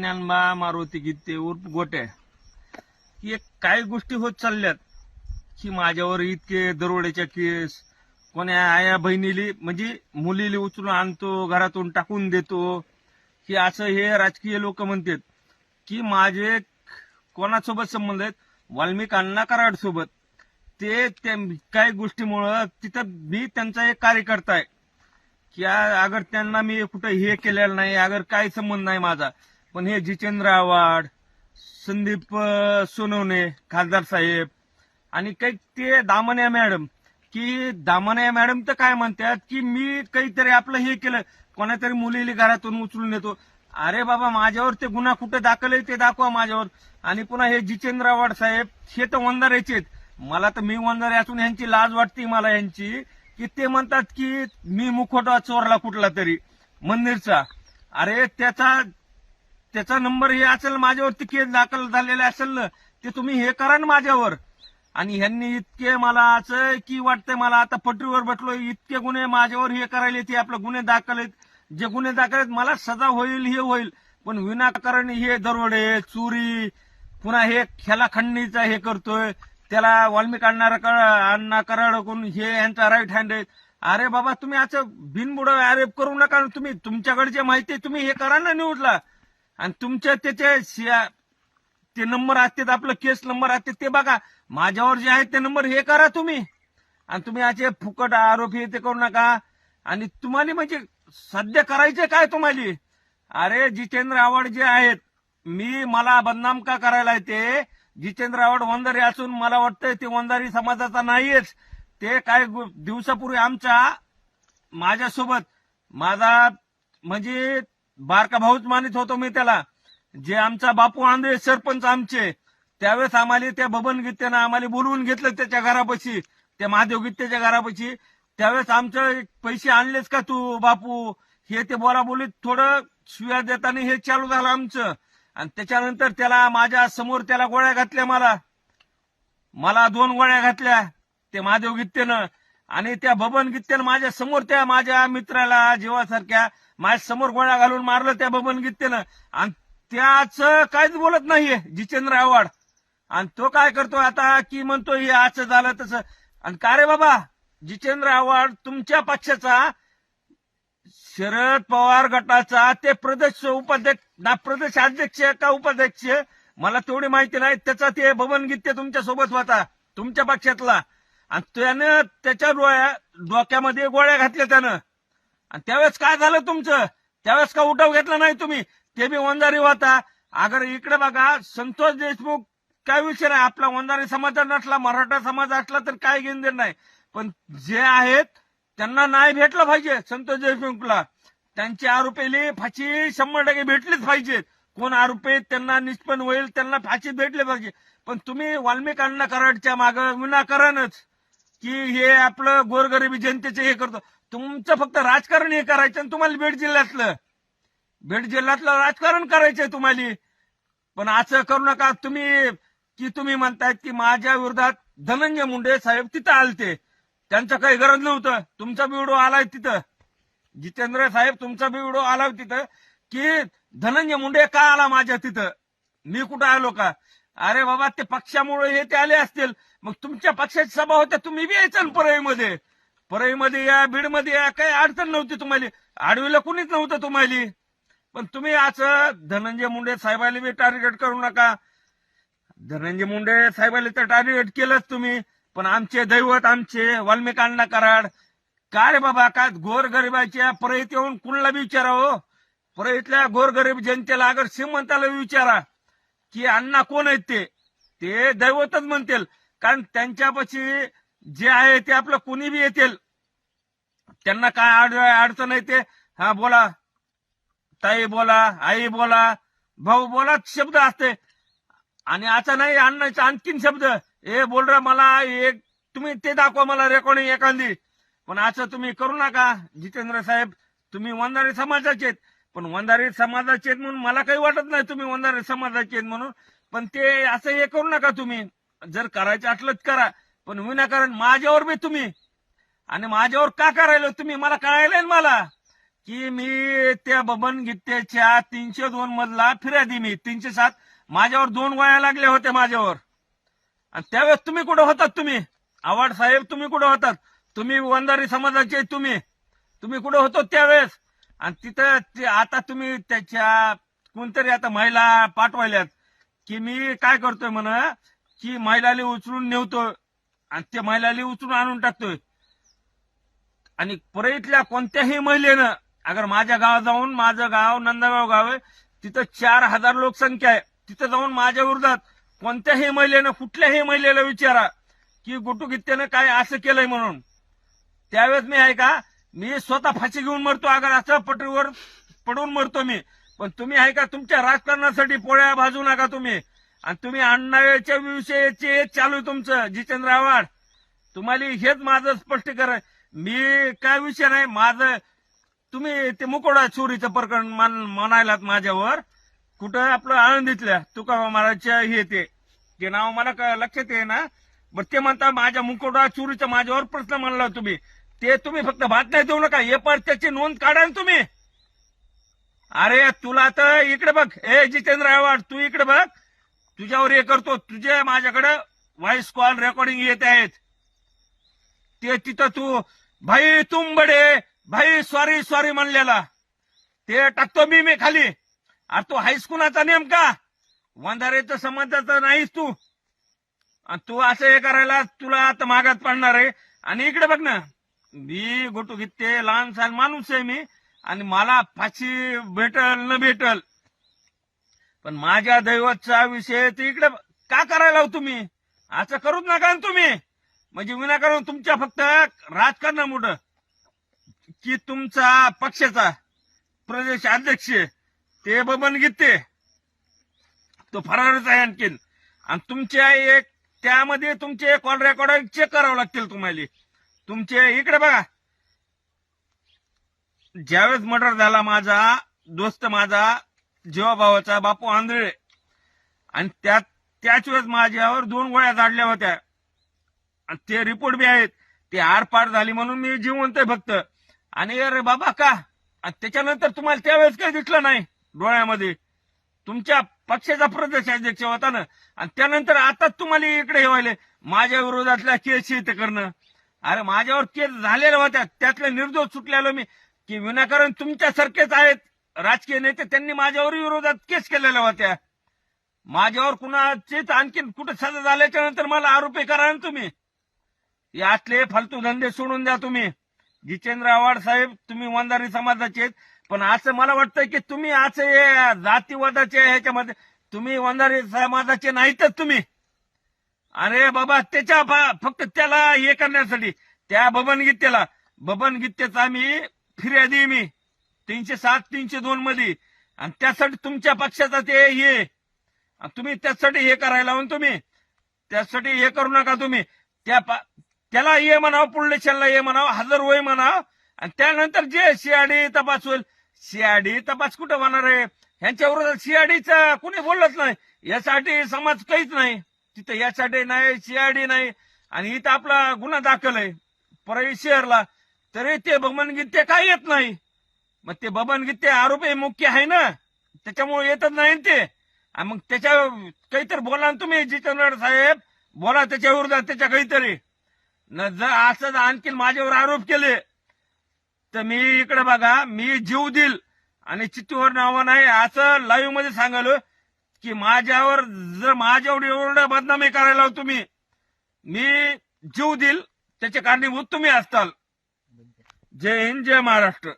ज्ञानबा मारुती गीते उर्फ गोट्या की एक काही गोष्टी होत चालल्यात की माझ्यावर इतके दरोड्याच्या केस कोण्या आया बहिणीली म्हणजे मुलीली उचलून आणतो घरातून टाकून देतो. की असं हे राजकीय लोक म्हणतात की माझे कोणासोबत संबंध आहेत? वाल्मिक अण्णा कराड सोबत. ते काही गोष्टीमुळं तिथं मी त्यांचा एक कार्यकर्ता आहे. की अगर त्यांना मी कुठं हे केलेलं नाही अगर काही संबंध नाही माझा पण हे जितेंद्र आव्हाड संदीप सोनवणे खासदार साहेब आणि काही ते दामण्या मॅडम की दामण्या मॅडम तर काय म्हणतात की मी काहीतरी आपलं हे केलं कोणातरी मुलीली घरातून उचलून येतो अरे बाबा माझ्यावर ते गुन्हा कुठे दाखल आहे ते दाखवा माझ्यावर. आणि पुन्हा हे जितेंद्र आव्हाड साहेब हे तर वंदाराचे आहेत. मला तर मी वंदारे असून यांची लाज वाटते मला यांची की ते म्हणतात की मी मुखोटा चोरला कुठला तरी मंदिरचा. अरे त्याचा त्याचा नंबर हे असेल माझ्यावरती केस दाखल झालेले असेल ना ते तुम्ही हे करा ना माझ्यावर. आणि ह्यांनी इतके मला असं की वाटतंय मला आता पटरीवर बसलो इतके गुन्हे माझ्यावर हे करायले ते आपले गुन्हे दाखल आहेत. जे गुन्हे दाखल आहेत मला सजा होईल हे होईल. पण विनाकारण हे दरोडे चोरी पुन्हा हे खेला खंडणीचा हे करतोय. त्याला वाल्मिक अण्णा कराड करून हे यांचा राईट हँड आहे. अरे बाबा तुम्ही असं बिनबुड आरोप करू नका तुम्ही. तुमच्याकडची जे माहिती आहे तुम्ही हे करा ना न्यूजला आणि तुमच्या त्याचे ते नंबर असतात आपलं केस नंबर असते ते बघा. माझ्यावर जे आहे ते नंबर हे करा तुम्ही. आणि तुम्ही असे फुकट आरोपी हे ते करू नका. आणि तुम्हाला म्हणजे सध्या करायचे काय तुम्हाला? अरे जितेंद्र आव्हाड जे आहेत मी मला बदनाम का करायला येते जितेंद्र आव्हाड वंदारी असून मला वाटतंय ते वंदारी समाजाचा नाहीयेच. ते काय गु- दिवसापूर्वी आमच्या माझ्यासोबत माझा म्हणजे बारका भाऊच मानित होतो मी त्याला. जे आमचा बापू आंधळे सरपंच आमचे त्यावेळेस आम्हाला त्या बबन गीतेनं आम्हाला बोलवून घेतलं त्याच्या घरापाशी त्या महादेव गीतेच्या घरापाशी. त्यावेळेस आमचं पैसे आणलेस का तू बापू? हे ते बोला बोलीत थोडं शिव्या देताना हे चालू झालं आमचं. आणि त्याच्यानंतर त्याला माझ्यासमोर त्याला गोळ्या घातल्या मला. मला दोन गोळ्या घातल्या ते महादेव गीतेनं आणि त्या बबन गीतेनं माझ्यासमोर त्या माझ्या मित्राला जीवासारख्या माझ्यासमोर गोळ्या घालून मारलं त्या बबन गीतेनं. आणि त्याच काहीच बोलत नाहीये जितेंद्र आव्हाड. आणि तो काय करतो आता की म्हणतो हे असं झालं तसं. आणि का रे बाबा जितेंद्र आव्हाड तुमच्या पक्षाचा शरद पवार गटाचा ते प्रदेश उपाध्यक्ष ना प्रदेश अध्यक्ष का उपाध्यक्ष? मला तेवढी माहिती नाही त्याचा ते बबन गीते तुमच्यासोबत होता तुमच्या पक्षातला. आणि त्यानं त्याच्या डोळ्या डोक्यामध्ये गोळ्या घातल्या त्यानं. आणि त्यावेळेस काय झालं तुमचं? त्यावेळेस का उठाव घेतला नाही तुम्ही? ते बी वंजारी होता. अगर इकडे बघा संतोष देशमुख काय विषय नाही. आपला वंजारी समाज नसला मराठा समाज असला तर काय घेऊन देणार नाही. पण जे आहेत त्यांना नाही भेटलं पाहिजे संतोष देशमुखला. त्यांची आरोपीली फाशी शंभर टक्के भेटलीच पाहिजे. कोण आरोपी त्यांना निष्पन्न होईल त्यांना फाशी भेटली पाहिजे. पण तुम्ही वाल्मिकांना कराडच्या माग विनाकारणच. की हे आपलं गोरगरिबी जनतेचं हे करतो. तुमचं फक्त राजकारण हे करायचं आणि तुम्हाला बीड जिल्ह्यातलं. बीड जिल्ह्यातलं राजकारण करायचंय तुम्हाला. पण असं करू नका. तुम्ही की तुम्ही म्हणतायत की माझ्या विरोधात धनंजय मुंडे साहेब तिथं आलते. त्यांचं काही गरज नव्हतं. तुमचा व्हिडिओ आलाय तिथं. जितेंद्र साहेब तुमचा व्हिडिओ आला तिथं की धनंजय मुंडे का आला माझ्या तिथं? मी कुठं आलो का? अरे बाबा ते पक्षामुळे हे ते आले असतील. मग तुमच्या पक्षाची सभा होत्या तुम्ही बी यायचा ना परळीमध्ये. परळीमध्ये या बीडमध्ये या काही अडचण नव्हती तुम्हाला. आडवीला कुणीच नव्हतं तुम्हाला. पण तुम्ही असं धनंजय मुंडे साहेबाला बी टार्गेट करू नका. धनंजय मुंडे साहेबाला तर टार्गेट केलंच तुम्ही. पण आमचे दैवत आमचे वाल्मिकांना अण्णा कराड. का रे बाबा का गोरगरिबाच्या परळीत येऊन कुणाला बी विचारा हो? परळीतल्या गोरगरीब जनतेला अगर श्रीमंताला विचारा. की अण्णा कोण आहेत ते? ते दैवतच म्हणतील. कारण त्यांच्यापाशी जे आहे ते आपलं कुणी बी येतील. त्यांना काय अड अडचण आहे ते हा बोला. ताई बोला आई बोला भाऊ बोला शब्द असते. आणि असं नाही अण्णाचा आणखीन शब्द. ए बोल रे मला एक तुम्ही ते दाखवा मला रेकॉर्डिंग एखादी. पण असं तुम्ही करू नका जितेंद्र साहेब. तुम्ही वंदारी समाजाचे पण वंदारी समाजाचे म्हणून मला काही वाटत नाही तुम्ही वंदारी समाजाचे म्हणून. पण ते असं हे करू नका तुम्ही. जर करायचं असलं करा पण विनाकारण माझ्यावर बी तुम्ही. आणि माझ्यावर का करायला तुम्ही? मला कळायला मला. की मी त्या बबन गीतेच्या तीनशे दोन मधला फिर्यादी मी तीनशे सात माझ्यावर दोन वाया लागल्या होत्या माझ्यावर. आणि त्यावेळेस तुम्ही कुठं होतात तुम्ही? आवाड साहेब तुम्ही कुठं होतात? तुम्ही वंदारी समाजाचे तुम्ही. तुम्ही कुठं होतो त्यावेळेस? आणि तिथं ते आता तुम्ही त्याच्या कोणतरी आता महिला पाठवायल्यात. की मी काय करतोय म्हण? की महिलाले उचलून नेवतोय आणि त्या महिलाले उचलून आणून टाकतोय. आणि परळीतल्या कोणत्याही महिलेनं अगर माझ्या गावात जाऊन माझं गाव नंदगाव गाव आहे तिथं चार हजार लोकसंख्या आहे. तिथं जाऊन माझ्या विरोधात कोणत्याही महिलेनं कुठल्याही महिलेला विचारा की गुटू काय असं केलंय म्हणून. त्यावेळेस मी आहे का मी स्वतः फाशी घेऊन मरतो अगर असं पटरीवर पडून मरतो मी. पण तुम्ही आहे का तुमच्या राजकारणासाठी पोळ्या भाजू नका तुम्ही. आणि तुम्ही अण्णाच्या विषयीचे चालू आहे तुमचं जितेंद्र आव्हाड. तुम्हाला हेच माझं स्पष्टीकरण. आहे. मी काय विषय नाही माझं तुम्ही ते मुकोडा चोरीचं प्रकरण मान- म्हणायलात माझ्यावर. कुठं आपलं आळंदीतल्या तुका महाराजच्या हे ते जे नाव मला लक्षात ये ना बरं ते म्हणता माझ्या मुकोडा चोरीचा माझ्यावर प्रश्न मांडला तुम्ही. ते तुम्ही फक्त बातम्या देऊ नका हे पर त्याची नोंद काढा ना तुम्ही. अरे तुला तर इकडे बघ. ए जितेंद्र आव्हाड तू इकडे बघ. तुझ्यावर हे करतो तुझे माझ्याकडे व्हॉइस कॉल रेकॉर्डिंग येत आहेत. ते तिथं तू भाई तुम बडे भाई सॉरी सॉरी म्हणलेला. ते टाकतो मी मी खाली. अरे तो हायस्कूलाचा नेमका. वंधारेचं संबंधाचा नाहीस तू. आणि तू असं हे करायला तुला आता मागात पडणार आहे. आणि इकडे बघ ना मी गोटू घेते लहान सहान माणूस आहे मी. आणि मला फाशी भेटल न भेटल. पण माझ्या दैवतचा विषय ते इकडे का करायला तुम्ही? असं करूच नका तुम्ही. म्हणजे विनाकारण तुमच्या फक्त राजकारणामुळं की तुमचा पक्षाचा प्रदेश अध्यक्ष ते बबन गीते तो फरारच आहे आणखीन. आणि तुमच्या एक त्यामध्ये तुमचे कॉल रेकॉर्ड चेक करावं लागतील तुम्हाला. तुमचे इकडे बघा. ज्यावेळेस मर्डर झाला माझा दोस्त माझा जीवाभावाचा बापू आंधळे. आणि त्यात त्याच वेळेस माझ्यावर दोन गोळ्या झाडल्या होत्या. आणि ते रिपोर्ट बी आहेत. ते आरपार झाली म्हणून मी जिवंत आहे फक्त. आणि अरे बाबा का? आणि त्याच्यानंतर तुम्हाला त्यावेळेस काही दिसलं नाही डोळ्यामध्ये. तुमच्या पक्षाचा प्रदेश अध्यक्ष होता ना. आणि त्यानंतर आताच तुम्हाला इकडे हे माझ्या विरोधातल्या केस ते करणं. अरे माझ्यावर केस झालेल्या होत्या. त्यातले निर्दोष सुटलेलो मी. की विनाकारण तुमच्यासारखेच आहेत. राजकीय नेते त्यांनी माझ्यावर विरोधात केस केलेल्या होत्या. माझ्यावर कुणाचीच आणखीन कुठं सजा झाल्याच्यानंतर मला आरोपी करा ना तुम्ही. यातले फालतू धंदे सोडून द्या तुम्ही. जितेंद्र आव्हाड साहेब तुम्ही वंदारी समाजाचे आहेत. पण असं मला वाटतं की तुम्ही असं हे जातीवादाचे ह्याच्यामध्ये. तुम्ही वंदारी समाजाचे नाहीतच तुम्ही. अरे बाबा त्याच्या फक्त त्याला हे करण्यासाठी त्या बबन गीतेला गीतेचा मी फिर्यादी मी. तीनशे सात तीनशे दोन मध्ये आणि त्यासाठी तुमच्या पक्षाचा ते हे. आणि तुम्ही त्यासाठी हे करायला म्हणून तुम्ही. त्यासाठी हे करू नका तुम्ही. त्या पा- त्याला ये म्हणावं पुढलेशाला ये म्हणावं हजर होय म्हणावं. आणि त्यानंतर जे सीआयडी तपास होईल. सीआयडी तपास कुठं होणार आहे? ह्यांच्या विरोधात सीआयडीचा कुणी बोललंच नाही. यासाठी समाज काहीच नाही. तिथं यासाठी नाही सीआयडी नाही. आणि इथं आपला गुन्हा दाखल आहे. परळी शहरला. तरी ते बबन म्हणजे ते काही येत नाही. मग ते बबन ते आरोपी मुख्य आहे ना? त्याच्यामुळे येतच नाही ते. मग त्याच्या काहीतरी बोला ना तुम्ही जितेंद्र साहेब. बोला त्याच्या विरोधात त्याच्या काहीतरी. न जर असं आणखीन माझ्यावर आरोप केले तर मी इकडे बघा मी जीव देईल. आणि चित्तूवर नावं नाही असं लाईव्हमध्ये सांगालो की माझ्यावर जर माझ्यावर एवढं बदनामी करायला तुम्ही मी जीव देईल. त्याचे कारणीभूत तुम्ही असताल. जय हिंद जय महाराष्ट्र.